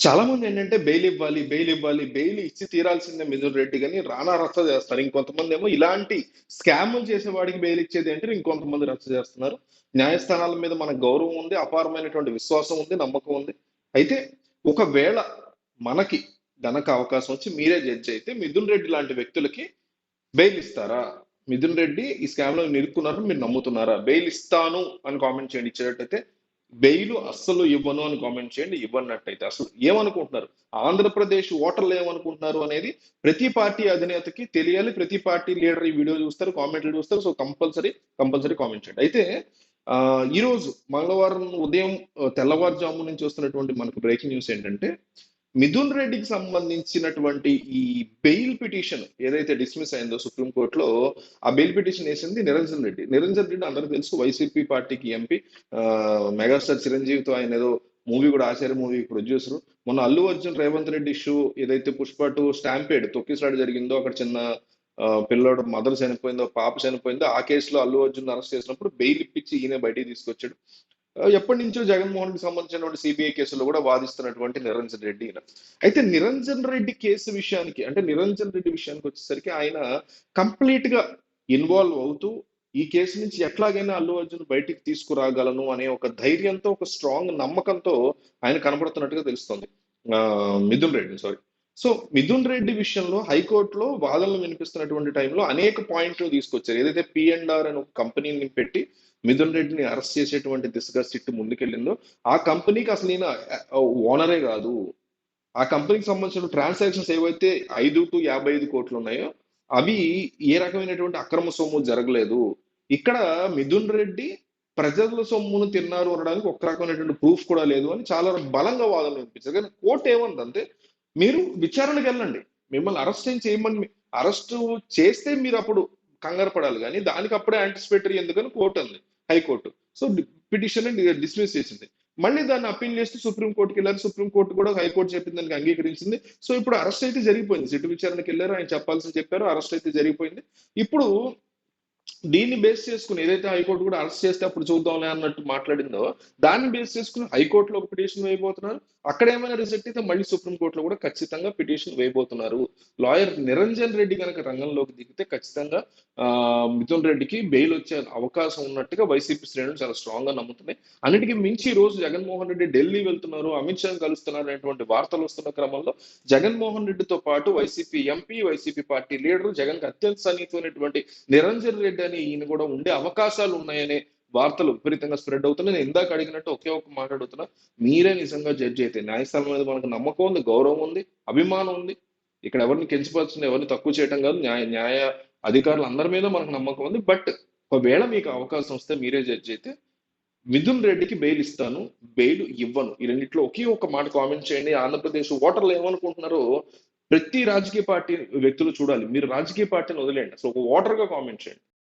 చాలా మంది ఏంటంటే బెయిల్ ఇవ్వాలి బెయిల్ ఇవ్వాలి బెయిల్ ఇచ్చి తీరాల్సిందే మిథున్ రెడ్డి కానీ రానా రచ్చ చేస్తారు. ఇంకొంతమంది ఏమో ఇలాంటి స్కాములు చేసే వాడికి బెయిల్ ఇచ్చేది అంటే ఇంకొంతమంది రచ్చ చేస్తున్నారు. న్యాయస్థానాల మీద మన గౌరవం ఉంది అపారమైనటువంటి విశ్వాసం ఉంది నమ్మకం ఉంది. అయితే ఒకవేళ మనకి గనక అవకాశం వచ్చి మీరే జడ్జి అయితే మిథున్ రెడ్డి లాంటి వ్యక్తులకి బెయిల్ ఇస్తారా? మిథున్ రెడ్డి ఈ స్కామ్లో మీరు నమ్ముతున్నారా? బెయిల్ ఇస్తాను అని కామెంట్ చేయండి. ఇచ్చేటట్టయితే బెయిల్ అస్సలు ఇవ్వను అని కామెంట్ చేయండి ఇవ్వనట్టయితే అసలు ఏమనుకుంటున్నారు? ఆంధ్రప్రదేశ్ ఓటర్లు ఏమనుకుంటున్నారు అనేది ప్రతి పార్టీ అధినేతకి తెలియాలి ప్రతి పార్టీ లీడర్ ఈ వీడియో చూస్తారు కామెంట్లు చూస్తారు సో కంపల్సరీ కంపల్సరీ కామెంట్ చేయండి. అయితే ఈరోజు మంగళవారం ఉదయం తెల్లవారుజాము నుంచి వస్తున్నటువంటి మనకు బ్రేకింగ్ న్యూస్ ఏంటంటే మిథున్ రెడ్డికి సంబంధించినటువంటి ఈ బెయిల్ పిటిషన్ ఏదైతే డిస్మిస్ అయిందో సుప్రీంకోర్టులో ఆ బెయిల్ పిటిషన్ వేసింది నిరంజన్ రెడ్డి. నిరంజన్ రెడ్డి అందరూ తెలుసు వైసీపీ పార్టీకి ఎంపీ మెగాస్టార్ చిరంజీవితో ఆయన ఏదో మూవీ కూడా ఆచార్య మూవీ ప్రొడ్యూసర్. మొన్న అల్లు అర్జున్ రేవంత్ రెడ్డి ఇష్యూ ఏదైతే పుష్ప టూ స్టాంపేడ్ తొక్కిసలాట జరిగిందో అక్కడ చిన్న పిల్లోడు మదర్ చనిపోయిందో పాప చనిపోయిందో ఆ కేసులో అల్లు అర్జున్ అరెస్ట్ చేసినప్పుడు బెయిల్ ఇప్పించి ఈయన బయటికి తీసుకొచ్చాడు. ఎప్పటి నుంచో జగన్మోహన్కి సంబంధించినటువంటి సిబిఐ కేసులో కూడా వాదిస్తున్నటువంటి నిరంజన్ రెడ్డి ఈయన. అయితే నిరంజన్ రెడ్డి కేసు విషయానికి అంటే నిరంజన్ రెడ్డి విషయానికి వచ్చేసరికి ఆయన కంప్లీట్గా ఇన్వాల్వ్ అవుతూ ఈ కేసు నుంచి ఎట్లాగైనా అల్లు అర్జున్ బయటికి తీసుకురాగలను అనే ఒక ధైర్యంతో ఒక స్ట్రాంగ్ నమ్మకంతో ఆయన కనబడుతున్నట్టుగా తెలుస్తుంది. ఆ, మిథున్ రెడ్డి సారీ. సో మిథున్ రెడ్డి విషయంలో హైకోర్టులో వాదనలు వినిపిస్తున్నటువంటి టైంలో అనేక పాయింట్లు తీసుకొచ్చారు. ఏదైతే పిఎన్ఆర్ అని ఒక కంపెనీని పెట్టి మిథున్ రెడ్డిని అరెస్ట్ చేసేటువంటి దిశగా సిట్ ముందుకెళ్ళిందో ఆ కంపెనీకి అసలు ఈయన ఓనరే కాదు. ఆ కంపెనీకి సంబంధించిన ట్రాన్సాక్షన్స్ ఏవైతే ఐదు టు యాభై ఐదు కోట్లు ఉన్నాయో అవి ఏ రకమైనటువంటి అక్రమ సొమ్ము జరగలేదు. ఇక్కడ మిథున్ రెడ్డి ప్రజల సొమ్మును తిన్నారు అనడానికి ఒక్క రకమైనటువంటి ప్రూఫ్ కూడా లేదు అని చాలా బలంగా వాదనలు వినిపించారు. కానీ కోర్టు ఏమందంటే మీరు విచారణకు వెళ్ళండి. మిమ్మల్ని అరెస్ట్ ఏం చేయమని అరెస్ట్ చేస్తే మీరు అప్పుడు కంగారు పడాలి. కానీ దానికి అప్పుడే యాంటిసిపేటరీ ఎందుకని కోర్టు అంది. హైకోర్టు. సో పిటిషన్ డిస్మిస్ చేసింది. మళ్ళీ దాన్ని అప్పీల్ చేస్తూ సుప్రీం కోర్టుకి వెళ్ళారు. సుప్రీం కోర్టు కూడా హైకోర్టు చెప్పిన దానికి అంగీకరించింది. సో ఇప్పుడు అరెస్ట్ అయితే జరిగిపోయింది. సిట్ విచారణకి వెళ్ళారు. ఆయన చెప్పాల్సింది చెప్పారు. అరెస్ట్ అయితే జరిగిపోయింది. ఇప్పుడు దీన్ని బేస్ చేసుకుని ఏదైతే హైకోర్టు కూడా అరెస్ట్ చేస్తే అప్పుడు చూద్దాంలే అన్నట్టు మాట్లాడిందో దాన్ని బేస్ చేసుకుని హైకోర్టులో ఒక పిటిషన్ వేయబోతున్నారు. అక్కడ ఏమైనా రిజెక్ట్ అయితే మళ్ళీ సుప్రీంకోర్టులో కూడా ఖచ్చితంగా పిటిషన్ వేయబోతున్నారు. లాయర్ నిరంజన్ రెడ్డి కనుక రంగంలోకి దిగితే ఖచ్చితంగా మిథున్ రెడ్డికి బెయిల్ వచ్చే అవకాశం ఉన్నట్టుగా వైసీపీ శ్రేణులు చాలా స్ట్రాంగ్గా నమ్ముతున్నాయి. అన్నిటికీ మించి ఈ రోజు జగన్మోహన్ రెడ్డి ఢిల్లీ వెళ్తున్నారు అమిత్ షా కలుస్తున్నారు అనేటువంటి వార్తలు వస్తున్న క్రమంలో జగన్మోహన్ రెడ్డితో పాటు YCP MP YCP party leader Jagan అత్యంత సన్నిహితమైనటువంటి నిరంజన్ రెడ్డి అని ఈయన కూడా ఉండే అవకాశాలు ఉన్నాయనే వార్తలు విపరీతంగా స్ప్రెడ్ అవుతున్నాయి. నేను ఇందాక అడిగినట్టు ఒకే ఒక మాట అడుగుతున్నా. మీరే నిజంగా జడ్జి అయితే న్యాయస్థానం మీద మనకు నమ్మకం ఉంది గౌరవం ఉంది అభిమానం ఉంది. ఇక్కడ ఎవరిని కించపరచడం ఎవరిని తక్కువ చేయటం కాదు. న్యాయ న్యాయ అధికారులు అందరి మీద మనకు నమ్మకం ఉంది. బట్ ఒకవేళ మీకు అవకాశం వస్తే మీరే జడ్జి అయితే మిథున్ రెడ్డికి బెయిల్ ఇస్తాను బెయిల్ ఇవ్వను. ఈ రెండిట్లో ఒకే ఒక మాట కామెంట్ చేయండి. ఆంధ్రప్రదేశ్ ఓటర్లు ఏమనుకుంటున్నారో ప్రతి రాజకీయ పార్టీ వ్యక్తులు చూడాలి. మీరు రాజకీయ పార్టీని వదిలేయండి. అసలు ఒక ఓటర్గా కామెంట్ చేయండి.